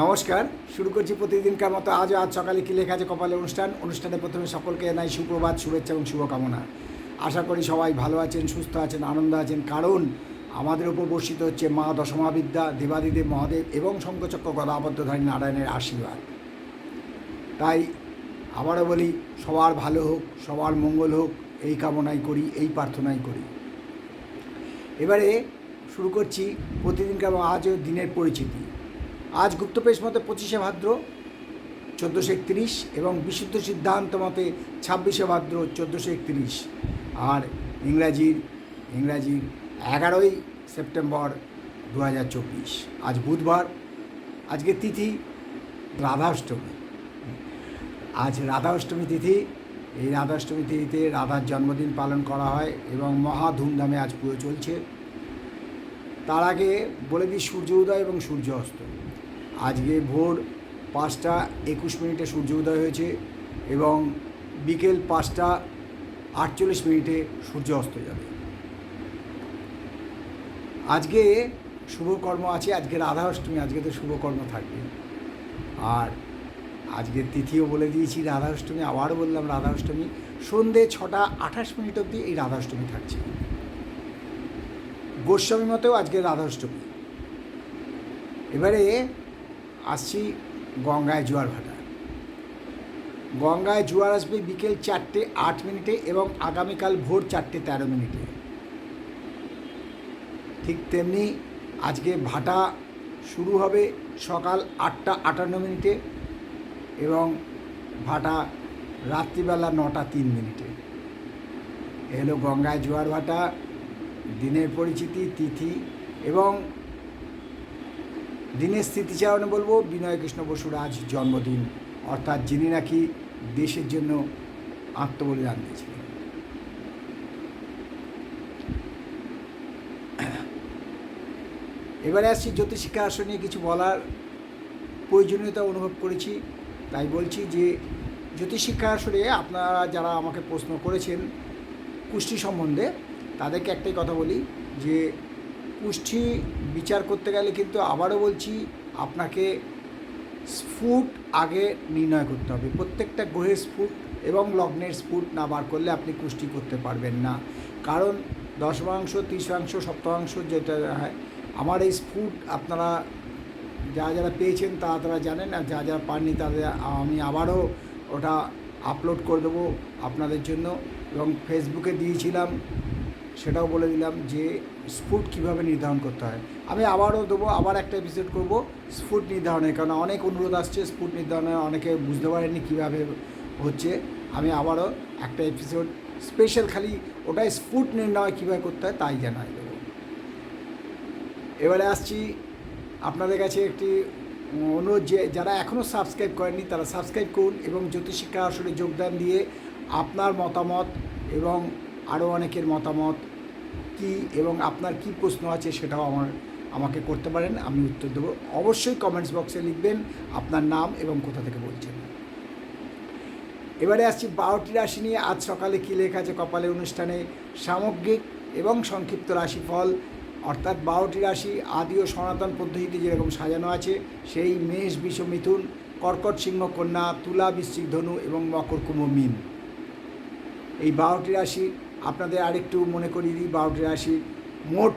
নমস্কার, শুরু করছি প্রতিদিনকার মতো আজও আজ সকালে কি লেখা আছে কপালে অনুষ্ঠান। অনুষ্ঠানে প্রথমে সকলকে জানাই সুপ্রভাত, শুভেচ্ছা এবং শুভকামনা। আশা করি সবাই ভালো আছেন, সুস্থ আছেন, আনন্দ আছেন। কারণ আমাদের উপর বর্ষিত হচ্ছে মা দশমাবিদ্যা দেবাদিদেব মহাদেব এবং শঙ্কচক্র গদাবদ্ধধারী নারায়ণের আশীর্বাদ। তাই আবারও বলি, সবার ভালো হোক, সবার মঙ্গল হোক, এই কামনাই করি, এই প্রার্থনাই করি। এবারে শুরু করছি প্রতিদিনকার আজও দিনের পরিচিতি। আজ গুপ্তপেশ মতে পঁচিশে ভাদ্র চোদ্দোশো একত্রিশ এবং বিশুদ্ধ সিদ্ধান্ত মতে ছাব্বিশে ভাদ্র চোদ্দোশো একত্রিশ। আর ইংরাজির ইংরাজির এগারোই সেপ্টেম্বর দু হাজার চব্বিশ। আজ বুধবার, আজকে তিথি রাধাষ্টমী। আজ রাধা অষ্টমী তিথি, এই রাধা অষ্টমী তিথিতে রাধার জন্মদিন পালন করা হয় এবং মহা ধুমধামে আজ পুজো চলছে। তার আগে বলে দিই সূর্য উদয় এবং সূর্য অস্ত। আজকে ভোর পাঁচটা একুশ মিনিটে সূর্য উদয় হয়েছে এবং বিকেল পাঁচটা আটচল্লিশ মিনিটে সূর্য অস্ত যাবে। আজকে শুভকর্ম আছে আজকে রাধা অষ্টমী আজকে তো শুভকর্ম থাকবে। আর আজকে তিথিও বলে দিয়েছি রাধা অষ্টমী আবারও বললাম রাধা অষ্টমী সন্ধে ছটা আঠাশ মিনিট অবধি এই রাধা অষ্টমী থাকছে। গোস্বামী মতেও আজকে রাধা অষ্টমী এবারে আসছি গঙ্গায় জোয়ার ভাটা গঙ্গায় জোয়ার আসবে বিকেল চারটে আট মিনিটে এবং আগামীকাল ভোর চারটে তেরো মিনিটে। ঠিক তেমনি আজকে ভাটা শুরু হবে সকাল আটটা আটান্ন মিনিটে এবং ভাটা রাত্রিবেলা নটা তিন মিনিটে। এ হলো গঙ্গায় জোয়ার ভাটা, দিনের পরিচিতি, তিথি এবং দিনের স্মৃতিচারণে বলব বিনয় কৃষ্ণ বসুর আজ জন্মদিন। অর্থাৎ যিনি নাকি দেশের জন্য আত্মবলিদান দিয়েছিলেন। এবারে আসছি জ্যোতিষিক্ষা আসন নিয়ে কিছু বলার প্রয়োজনীয়তা অনুভব করেছি। তাই বলছি যে জ্যোতিষিক্ষা আসরে আপনারা যারা আমাকে প্রশ্ন করেছেন, কুষ্টি সম্বন্ধে, তাদেরকে একটাই কথা বলি যে কুষ্টি বিচার করতে গেলে কিন্তু আবারও বলছি, আপনাকে স্ফুট আগে নির্ণয় করতে হবে। প্রত্যেকটা গ্রহের স্ফুট এবং লগ্নের স্ফুট না বার করলে আপনি কুষ্টি করতে পারবেন না। কারণ দশমাংশ, ত্রিশাংশ সপ্তাহাংশ যেটা হয়, আমার এই স্ফুট আপনারা যারা যারা পেয়েছেন তারা তারা জানেন, আর যারা যারা পাননি তাদের আমি আবারও ওটা আপলোড করে দেবো আপনাদের জন্য। এবং ফেসবুকে দিয়েছিলাম সেটাও বলে দিলাম যে স্ফুট কীভাবে নির্ধারণ করতে হয়। আমি আবারও দেবো, আবার একটা এপিসোড করব স্ফুট নির্ধারণের কারণ অনেক অনুরোধ আসছে স্ফুট নির্ধারণে, অনেকে বুঝতে পারেননি কীভাবে হচ্ছে। আমি আবারও একটা এপিসোড স্পেশাল খালি ওটাই স্ফুট নির্ণয় কীভাবে করতে হয় তাই জানাই দেবো। এবারে আসছি আপনাদের কাছে একটি অনুরোধ যে যারা এখনও সাবস্ক্রাইব করেননি তারা সাবস্ক্রাইব করুন এবং জ্যোতিষিক্ষা আসলে যোগদান দিয়ে আপনার মতামত এবং আরও অনেকের মতামত কি এবং আপনার কি প্রশ্ন আছে সেটাও আমার, আমাকে করতে পারেন, আমি উত্তর দেবো। অবশ্যই কমেন্টস বক্সে লিখবেন আপনার নাম এবং কোথা থেকে বলছেন। এবারে আসছি বারোটি রাশি নিয়ে। আজ সকালে কী লেখা আছে কপালে অনুষ্ঠানে? সামগ্রিক এবং সংক্ষিপ্ত রাশিফল। অর্থাৎ বারোটি রাশি আদি ও সনাতন পদ্ধতিতে যেরকম সাজানো আছে, সেই মেষ, বিষ মিথুন, কর্কট সিংহ কন্যা, তুলা, বৃশ্চিক ধনু এবং মকর কুম্ভ মিন। এই বারোটি রাশি আপনাদের আরেকটু মনে করিয়ে দিই বারোটি রাশি মোট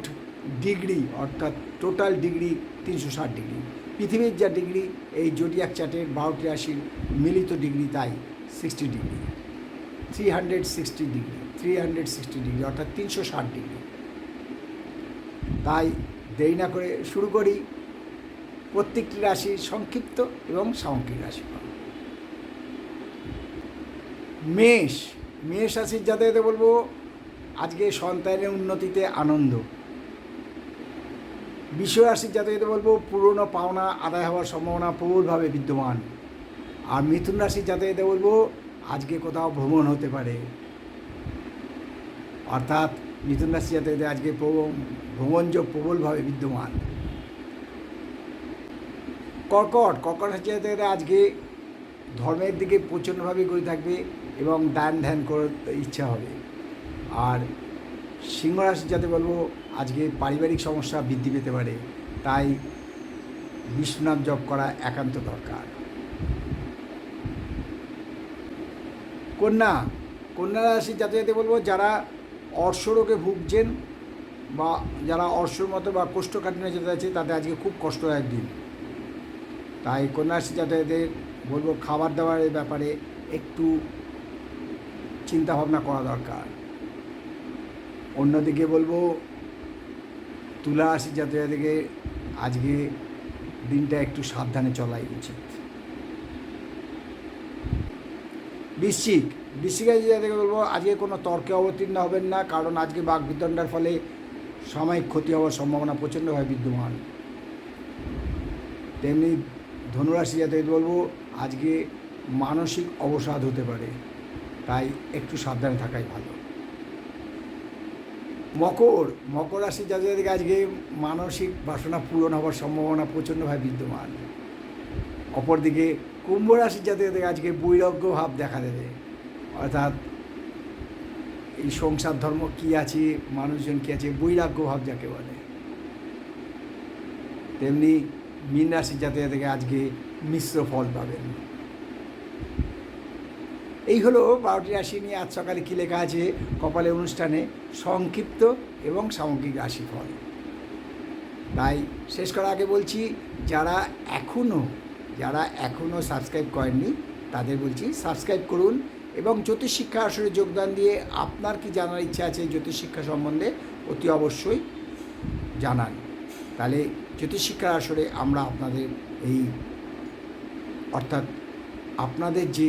ডিগ্রি, অর্থাৎ টোটাল ডিগ্রি তিনশো ষাট ডিগ্রি। পৃথিবীর যা ডিগ্রি, এই জোডিয়াক চার্টের বারোটি রাশির মিলিত ডিগ্রি তাই sixty degree. Three hundred sixty degree three hundred sixty degree, অর্থাৎ তিনশো ষাট ডিগ্রি। তাই দেরি না করে শুরু করি। প্রত্যেকটি রাশি সংক্ষিপ্ত এবং সামগ্রিক রাশি মেষ মেষ রাশির যাতে বলব, আজকে সন্তানের উন্নতিতে আনন্দ। বিশ্ব রাশির যাতে বলব, পুরনো পাওনা আদায় হওয়ার সম্ভাবনা প্রবলভাবে বিদ্যমান। আর মিথুন রাশির যাতে বলব, আজকে কোথাও ভ্রমণ হতে পারে। অর্থাৎ মিথুন রাশি যাতে আজকে ভ্রমণযোগ প্রবলভাবে বিদ্যমান। কর্কট কর্কট রাশি যাতে আজকে ধর্মের দিকে প্রচণ্ডভাবে গড়ে থাকবে। এবং দান ধ্যান করতে ইচ্ছা হবে। আর সিংহ রাশি যাতে বলব, আজকে পারিবারিক সমস্যা বৃদ্ধি পেতে পারে, তাই বিষ্ণুনাম জপ করা একান্ত দরকার। কন্যা কন্যা রাশি যাতে যাতে বলব, যারা অর্শরোগে ভুগছেন বা যারা অর্শর মতো বা কোষ্ঠকাঠিন্য যেতে আছে তাতে আজকে খুব কষ্টদায়ক দিন। তাই কন্যা রাশি যাতায়াতের বলব, খাবার দাবারের ব্যাপারে একটু চিন্তা ভাবনা করা দরকার। অন্যদিকে বলব, তুলা রাশি যাতায়াতকে আজকে দিনটা একটু সাবধানে চলাই উচিত। বৃশ্চিক বৃশ্চিক রাশি যাদেরকে বলব, আজকে কোনো তর্কে অবতীর্ণ হবেন না, কারণ আজকে বাঘ বিতণ্ডার ফলে সাময়িক ক্ষতি হওয়ার সম্ভাবনা প্রচণ্ডভাবে বিদ্যমান। তেমনি ধনুরাশি যাতে বলব, আজকে মানসিক অবসাদ হতে পারে। তাই একটু সাবধানে থাকাই ভালো। মকর মকর রাশি যাদের আজকে মানসিক বাসনা পূরণ হওয়ার সম্ভাবনা প্রচণ্ডভাবে বিদ্যমান। অপরদিকে কুম্ভ রাশির জাতকদের আজকে বৈরাগ্য ভাব দেখা দেবে। অর্থাৎ এই সংসার ধর্ম কী আছে, মানুষজন কী আছে, বৈরাগ্য ভাব যাকে বলে। তেমনি মীন জাতক থেকে আজকে মিশ্র ফল পাবেন। এই হলো বারোটি রাশি নিয়ে আজ সকালে কী লেখা আছে? কপালে অনুষ্ঠানে সংক্ষিপ্ত এবং সামগ্রিক রাশিফল। তাই শেষ করার আগে বলছি, যারা এখনও যারা এখনও সাবস্ক্রাইব করেননি, তাদের বলছি সাবস্ক্রাইব করুন এবং জ্যোতিষ শিক্ষা আসরে যোগদান দিয়ে আপনার কি জানার ইচ্ছা আছে জ্যোতিষ শিক্ষা সম্বন্ধে অতি অবশ্যই জানান। তাহলে জ্যোতিষ শিক্ষার আসরে আমরা আপনাদের এই অর্থাৎ আপনাদের যে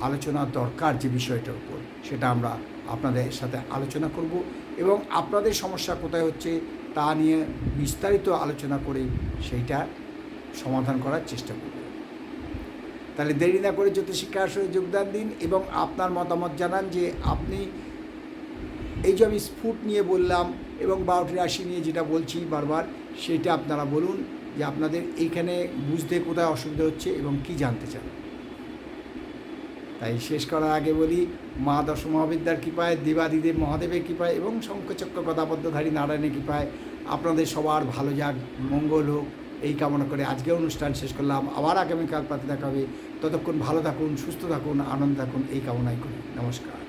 আলোচনা দরকার যে বিষয়টার উপর, সেটা আমরা আপনাদের সাথে আলোচনা করব এবং আপনাদের সমস্যা কোথায় হচ্ছে তা নিয়ে বিস্তারিত আলোচনা করে সেইটা সমাধান করার চেষ্টা করব। তাহলে দেরি না করে জ্যোতিষিক্ষা আসরে যোগদান দিন এবং আপনার মতামত জানান যে আপনি এই যে আমি স্ফুট নিয়ে বললাম এবং বারোটি রাশি নিয়ে যেটা বলছি বারবার, সেটা আপনারা বলুন যে আপনাদের এইখানে বুঝতে কোথায় অসুবিধা হচ্ছে এবং কি জানতে চান। তাই শেষ করার আগে বলি, মা দশ মহাবিদ্যার কৃপায়, দেবাদিদেব মহাদেবের কৃপায় এবং শঙ্খচক্র গদাবদ্ধধারী নারায়ণের কৃপায় আপনাদের সবার ভালো যাক, মঙ্গল হোক। এই কামনা করে আজকে অনুষ্ঠান শেষ করলাম। আবার আগামীকাল পাতে দেখা হবে। ততক্ষণ ভালো থাকুন, সুস্থ থাকুন, আনন্দ থাকুন। এই কামনাই করি। নমস্কার।